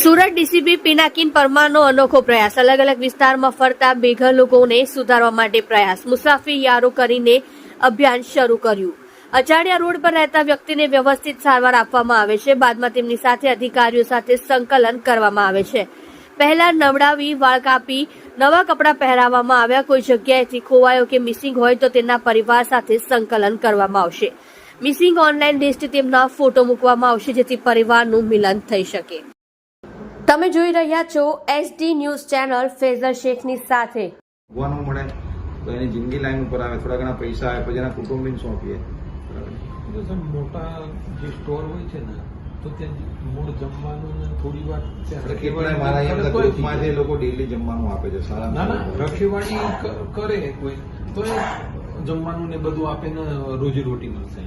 Surat DCP Pinakin પરમારનો અનોખો પ્રયાસ. અલગ અલગ વિસ્તારમાં ફરતા બેઘર લોકોને સુધારવા માટે પ્રયાસ. મુસાફરી યારો કરીને અભિયાન શરૂ કર્યું. અચાડિયા રોડ પર રહેતા વ્યક્તિને વ્યવસ્થિત સારવાર આપવામાં આવે છે. બાદમાં તેમની સાથે અધિકારીઓ સાથે સંકલન કરવામાં આવે છે. પહેલા નવડાવી, વાળ કાપી, નવા કપડાં પહેરાવવામાં આવ્યા. કોઈ જગ્યાએથી ખોવાયો કે મિસિંગ હોય તો તેના પરિવાર સાથે સંકલન કરવામાં આવશે. મિસિંગ ઓનલાઈન લિસ્ટ તેમના ફોટો મૂકવામાં આવશે જેથી પરિવારનું મિલન થઈ શકે. તમે જોઈ રહ્યા છો એસડી ન્યૂઝ ચેનલ ફેઝર શેખની સાથે. ભગવાનું મળે તો એની જિંદગી લાઈન ઉપર આવે થોડા ઘણા પૈસા આવે પછી એના કુટુંબીને સોંપીએ. મોટા જે સ્ટોર હોય છે ને તો ત્યાં મૂળ જમવાનું ને થોડી વાર મારા અહીંયા ગ્રુપમાં જે લોકો ડેલી જમવાનું આપે છે સારા ના ના રખેવાળી કરે કોઈ તો જમવાનું ને બધું આપે ને રોજી રોટી મળશે.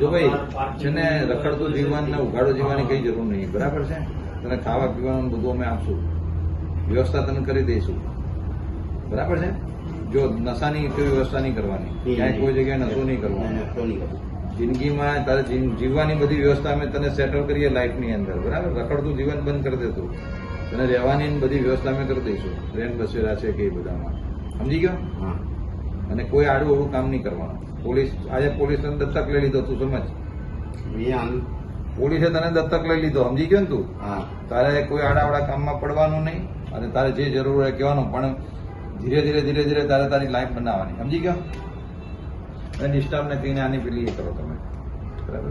જો ભાઈ છે ને રખડતું જીવન ને ઉઘાડો જીવવાની કઈ જરૂર નહીં. બરાબર છે? તને ખાવા પીવાનું બધું અમે આપશું. વ્યવસ્થા તને કરી દઈશું. બરાબર છે? જો નશાની કોઈ વ્યવસ્થા નહીં કરવાની. ક્યાંય કોઈ જગ્યાએ નશો નહીં કરવાનો. જિંદગીમાં તારે જીવ- જીવવાની બધી વ્યવસ્થા અમે તને સેટલ કરીએ લાઈફની અંદર. બરાબર? રખડતું જીવન બંધ કરી દેતું તને રહેવાની બધી વ્યવસ્થા અમે કરી દઈશું. ટ્રેન બસેરા છે કે એ બધામાં. સમજી ગયો? અને કોઈ આડું અવડું કામ નહીં કરવાનું. પોલીસ આજે પોલીસ તને દત્તક લઈ લીધો તું સમજ? પોલીસે તને દત્તક લઈ લીધો સમજી ગયો ને તું? તારે કોઈ આડાવડા કામમાં પડવાનું નહીં અને તારે જે જરૂર હોય કહેવાનું પણ ધીરે ધીરે ધીરે ધીરે તારે તારી લાઈફ બનાવવાની. સમજી ગયો? અને ડિસ્ટર્બને કહીને આની પેલી એ કરો તમે. બરાબર?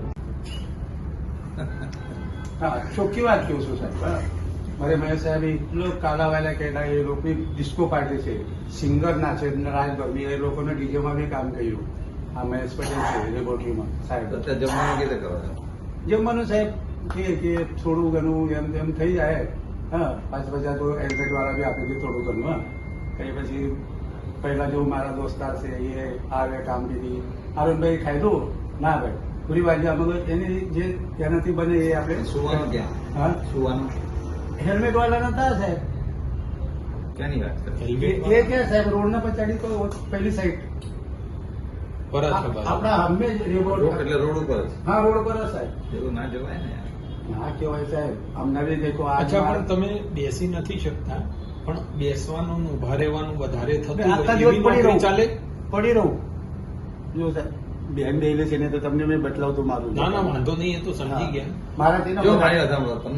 હા ચોખ્ખી વાત કહું છું સાહેબ? બરાબર. મારે મહેશ સાહેબ એટલો કાલાવાલા કહેલા એ લોકો ડિસ્કો પાર્ટી છે. સિંગર ના છે રાજ બર્મી એ લોકોને ડીજેમાં બી કામ કર્યું. આ મહેશ પટેલ છે લેબોરેટરીમાં સાહેબ. જમવાનું કેવી રીતે જમવાનું સાહેબ કે કે થોડું ઘણું એમ તેમ થઈ જાય. હા પાંચ પચાસ તો એડવર્ટ વાળા બી આપી દે થોડું ઘણું હા. એ પછી પહેલા જો મારા દોસ્તાર છે એ આવે કામ દીધી આરુણભાઈ ખાધું? ના ભાઈ પૂરી વાત અમે એની જે એનાથી બને એ આપણે સુવાનું ક્યાં? હા? સુવાનું? હેલ્મેટ વાળા નતા સાહેબ. ક્યાંની વાત કરે? એ એ ક્યાં સાહેબ? રોડ ના પછાડી તો પહેલી સાઈડ પરત આપણા હમે જ રોડ- રોડ એટલે રોડ ઉપર હા રોડ પર સાહેબ. એવું ના જવાય ને ના કેવાય સાહેબ. અમને બી દેખો અચ્છા પણ તમે બેસી નથી શકતા. પણ બેસવાનું ઊભા રહેવાનું વધારે થતું હોય ચાલે? પડી રહું. જો સાહેબ બેન બેલે છે ને તો તમને મેં બદલાવતો મારું ના ના વાંધો નહીં એ તો સમજી ગયા. મારા જો તમને